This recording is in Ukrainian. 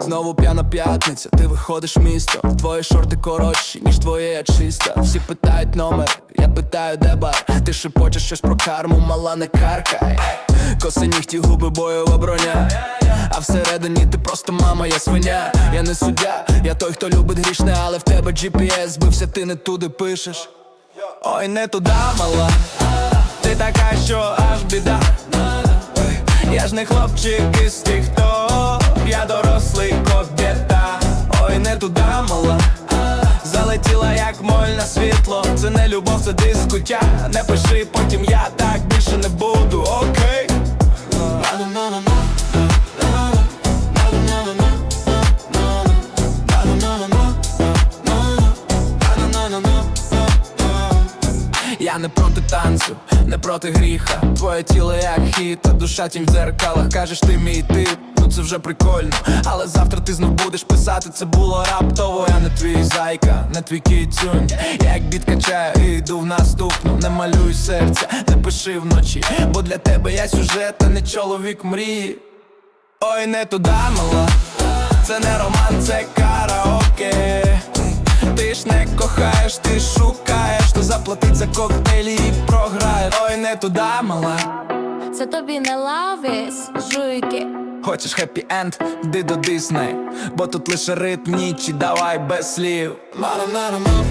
Знову п'яна п'ятниця, ти виходиш в місто. Твої шорти коротші, ніж твоє я чиста. Всі питають номер, я питаю, де бар? Ти шепочеш щось про карму, мала не каркай. Коси нігті, губи, бойова броня всередині ти просто мама, я свиня Я не суддя, я той, хто любить грішне, але в тебе GPS збився, ти не туди пишеш. Ой, не туди, мала. Ти така, що аж біда. Я ж не хлопчик із тих, хто я дорослий кобєта. Ой, не туди, мала. Залетіла як моль на світло. Це не любов, це дискуття. Не пиши, потім я так більше не буду, окей Я не проти танцю, не проти гріха. Твоє тіло як хіт, а душа тінь в дзеркалах. Кажеш ти мій тип, ну це вже прикольно. Але завтра ти знов будеш писати, це було раптово. Я не твій зайка, не твій кіцюнь. Я як біт качаю і йду в наступну. Не малюй серця, не пиши вночі Бо для тебе я сюжет, а не чоловік мрії. Ой, не туди, мала. Це не роман, це караоке. Ти ж не кохаєш, ти шукаєш заплатить за коктейлі і програєш Ой, не туди, мала. Це тобі не лавіс, жуйки. Хочеш хеппі енд, йди до Дисней Бо тут лише ритм нічі, давай без слів. Ла-ла-ла-ла-ла.